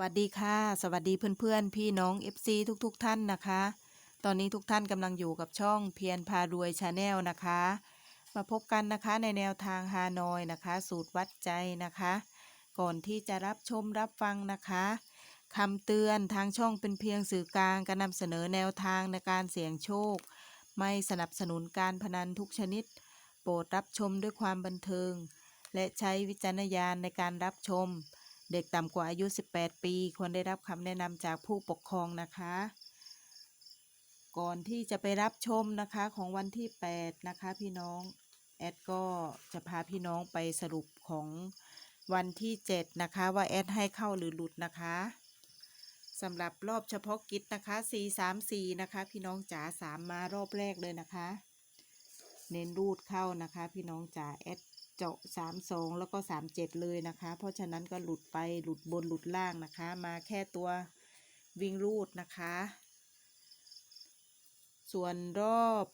วัสดีค่ะ สวัสดีเพื่อนๆ พี่น้อง FC ทุกๆทท่านนะคะ ตอนนี้ทุกท่านกำลังอยู่กับช่องเพียรพารวยชาแนลนะคะ มาพบกันนะคะในแนวทางฮานอยนะคะ สูตรวัดใจนะคะ ก่อนที่จะรับชมรับฟังนะคะคำเตือนทางช่องเป็นเพียงสื่อกลางการนำเสนอแนวทางในการเสี่ยงโชค ไม่สนับสนุนการพนันทุกชนิด โปรดรับชมด้วยความบันเทิง และใช้วิจารณญาณในการรับชม เด็กต่ำกว่าอายุ 18 ปี ควรได้รับคำแนะนำจากผู้ปกครองนะคะ ก่อนที่จะไปรับชมนะคะของวันที่ 8 นะคะ พี่น้อง แอดก็จะพาพี่น้องไปสรุปของวันที่ 7 นะคะ ว่าแอดให้เข้าหรือหลุดนะคะสำหรับรอบเฉพาะกิจนะคะ 434 นะคะ พี่น้องจ๋า3มารอบแรกเลยนะคะ เน้นรูดเข้านะคะ พี่น้องจ๋าแอด เจาะสามสองแล้วก็สามเจ็ดเลยนะคะ เพราะฉะนั้นก็หลุดไปหลุดบนหลุดล่างนะคะ มาแค่ตัววิ่งรูดนะคะ ส่วนรอบ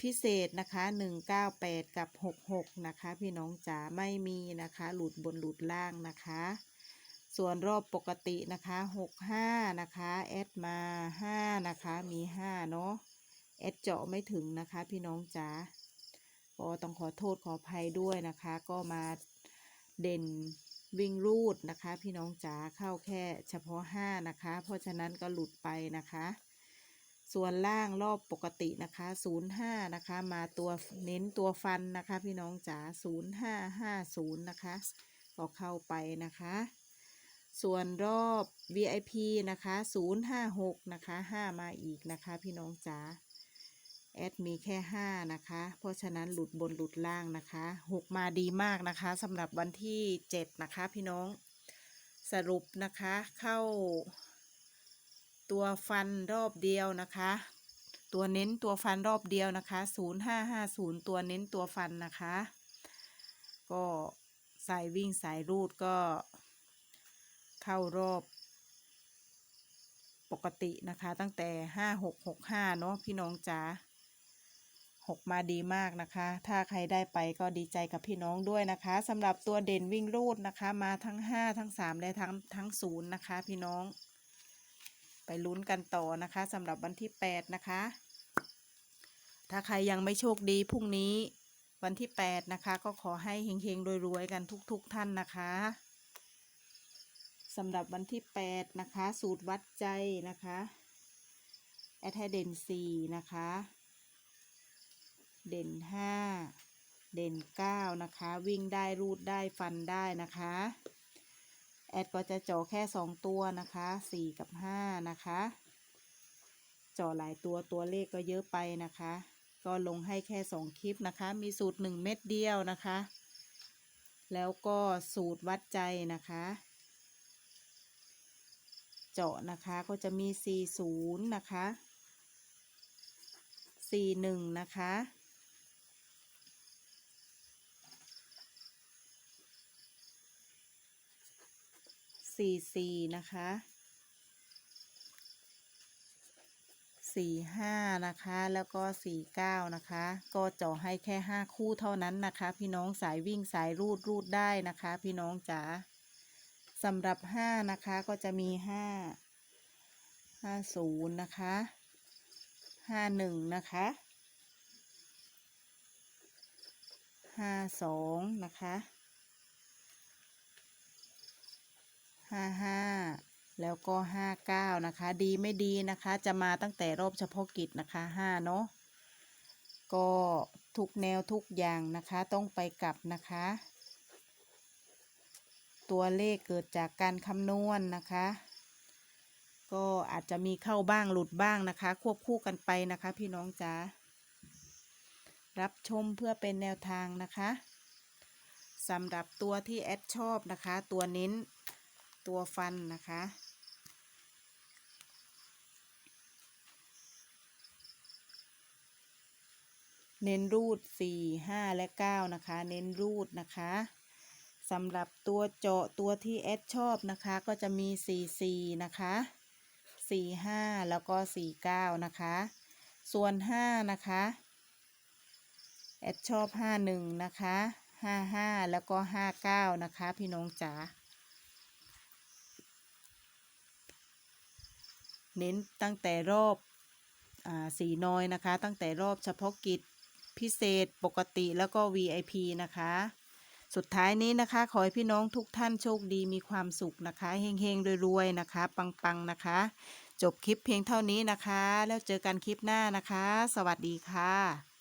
พิเศษนะคะหนึ่งเก้าแปดกับหกหกนะคะ พี่น้องจ๋าไม่มีนะคะ หลุดบนหลุดล่างนะคะ ส่วนรอบปกตินะคะหกห้านะคะแอดมาห้านะคะ มีห้าเนาะแอดเจาะไม่ถึงนะคะ พี่น้องจ๋า ก็ต้องขอโทษขออภัยด้วยนะคะ ก็มาเด่นวิ่งรูดนะคะ พี่น้องจ๋าเข้าแค่เฉพาะ 5 นะคะ เพราะฉะนั้นก็หลุดไปนะคะ ส่วนล่างรอบปกตินะคะ 05 นะคะ มาตัวเน้นตัวฟันนะคะ พี่น้องจ๋า0550 นะคะ ก็เข้าไปนะคะ ส่วนรอบ VIP นะคะ 056 นะคะ 5 มาอีกนะคะ พี่น้องจ๋า อดมีแค่ 5 นะคะ เพราะฉะนั้นหลุดบนหลุดล่างนะคะ 6 มาดีมากนะคะสำหรับวันที่ 7 นะคะพี่น้องสรุปนะคะเข้า ตัวฟันรอบเดียวนะคะ ตัวเน้นตัวฟันรอบเดียวนะคะ 0550 ตัวเน้นตัวฟันนะคะ ก็สายวิ่งสายรูดก็เข้ารอบปกตินะคะตั้งแต่ 5665 เนาะพี่น้องจ๋า หกมาดีมากนะคะ ถ้าใครได้ไปก็ดีใจกับพี่น้องด้วยนะคะสำหรับตัวเด่นวิ่งรูดนะคะ มาทั้ง 5 ทั้ง 3 และทั้งทั้งศูนย์นะคะ พี่น้อง ไปลุ้นกันต่อนะคะสำหรับวันที่ 8 นะคะ ถ้าใครยังไม่โชคดีพรุ่งนี้วันที่ 8 นะคะ ก็ขอให้เฮงๆรวยๆกันทุกๆท่านนะคะสำหรับวันที่ 8 นะคะ สูตรวัดใจนะคะ แอทเด่น4นะคะ เด่นห้าเด่นเก้านะคะ วิ่งได้รูดได้ฟันได้นะคะ แอดก็จะเจาะแค่สองตัวนะคะสี่กับห้านะคะเจาะหลายตัวตัวเลขก็เยอะไปนะคะ ก็ลงให้แค่สองคลิปนะคะ มีสูตรหนึ่งเม็ดเดียวนะคะ แล้วก็สูตรวัดใจนะคะเจาะนะคะก็จะมีสี่ศูนย์นะคะสี่หนึ่งนะคะ สี่สี่นะคะสี่ห้านะคะ แล้วก็สี่เก้านะคะ ก็เจาะให้แค่ห้าคู่เท่านั้นนะคะ พี่น้องสายวิ่งสายรูดรูดได้นะคะ พี่น้องจ๋าสำหรับห้านะคะก็จะมีห้าห้าศูนย์นะคะห้าหนึ่งนะคะห้าสองนะคะ ห้าห้าแล้วก็ห้าเก้านะคะ ดีไม่ดีนะคะ จะมาตั้งแต่รอบเฉพาะกิจนะคะห้าเนาะก็ทุกแนวทุกอย่างนะคะต้องไปกลับนะคะ ตัวเลขเกิดจากการคำนวณนนะคะ ก็อาจจะมีเข้าบ้างหลุดบ้างนะคะ ควบคู่กันไปนะคะ พี่น้องจ๋ารับชมเพื่อเป็นแนวทางนะคะสำหรับตัวที่แอดชอบนะคะ ตัวเน้น ตัวฟันนะคะ เน้นรูด4 5และ9นะคะ เน้นรูดนะคะสำหรับตัวเจาะตัวที่แอดชอบนะคะ ก็จะมี4 4นะคะ4 5แล้วก็4 9นะคะ ส่วน5นะคะแอดชอบ 51 นะคะ 55 แล้วก็ 59 นะคะ พี่น้องจ๋า เน้นตั้งแต่รอบอสีน้อยนะคะ ตั้งแต่รอบเฉพาะกิจพิเศษปกติแล้วก็ VIP นะคะ สุดท้ายนี้นะคะ ขอให้พี่น้องทุกท่านโชคดีมีความสุขนะคะเฮงๆรวยๆนะคะ ปังๆนะคะ จบคลิปเพียงเท่านี้นะคะ แล้วเจอกันคลิปหน้านะคะ สวัสดีค่ะ